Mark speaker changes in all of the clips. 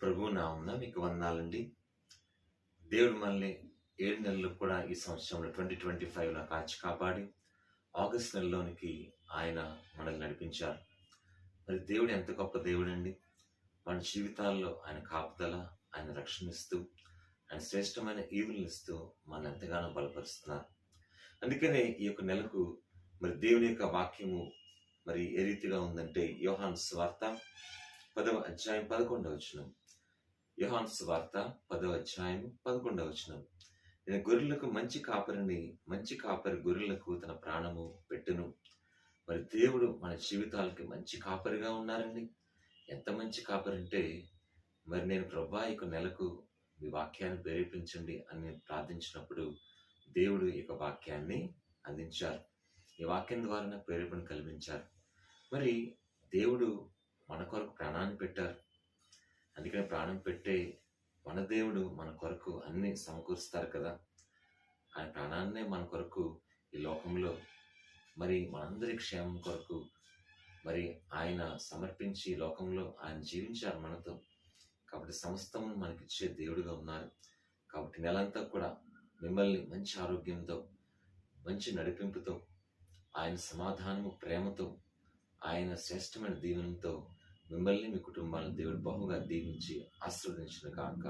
Speaker 1: ప్రభు నామున మీకు వందాలండి దేవుడు మనల్ని ఏడు నెలలు కూడా ఈ సంవత్సరంలో ట్వంటీ ట్వంటీ ఫైవ్లో కాచి కాపాడి ఆగస్ట్ నెలలోనికి ఆయన మనల్ని నడిపించారు. మరి దేవుడు ఎంత గొప్ప దేవుడండి. మన జీవితాల్లో ఆయన కాపుదల ఆయన రక్షణిస్తూ ఆయన శ్రేష్టమైన ఈవులను ఇస్తూ మనల్ని ఎంతగానో బలపరుస్తున్నారు. అందుకనే ఈ యొక్క నెలకు మరి దేవుని యొక్క వాక్యము మరి ఏ రీతిగా ఉందంటే యోహాన్ స్వార్త పదవ అధ్యాయం పదకొండవచనం వచనం వార్త పదవ అధ్యాయం పదకొండవ వచనం. నేను గొర్రెలకు మంచి కాపరిని మంచి కాపరి గొర్రెలకు తన ప్రాణము పెట్టును. మరి దేవుడు మన జీవితాలకి మంచి కాపరిగా ఉన్నారండి. ఎంత మంచి కాపరి అంటే మరి నేను ప్రభా ఇక నెలకు మీ వాక్యాన్ని ప్రేరేపించండి అని నేను ప్రార్థించినప్పుడు దేవుడు ఈ యొక్క వాక్యాన్ని అందించారు. ఈ వాక్యం ద్వారా నాకు ప్రేరేపణ కల్పించారు మరి దేవుడు మన కొరకు ప్రాణాన్ని పెట్టారు. అందుకని ప్రాణం పెట్టే మన దేవుడు మన కొరకు అన్ని సమకూరుస్తారు కదా. ఆయన ప్రాణాన్నే మన కొరకు ఈ లోకంలో మరి మనందరి క్షేమం కొరకు మరి ఆయన సమర్పించి ఈ లోకంలో ఆయన జీవించారు మనతో. కాబట్టి సమస్తము మనకిచ్చే దేవుడిగా ఉన్నారు. కాబట్టి నెలంతా కూడా మిమ్మల్ని మంచి ఆరోగ్యంతో మంచి నడిపింపుతో ఆయన సమాధానము ప్రేమతో ఆయన శ్రేష్టమైన దీవెనతో మిమ్మల్ని మీ కుటుంబాలను దేవుడు బహుగా దీవించి ఆశీర్వదించిన కాక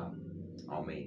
Speaker 1: ఆమె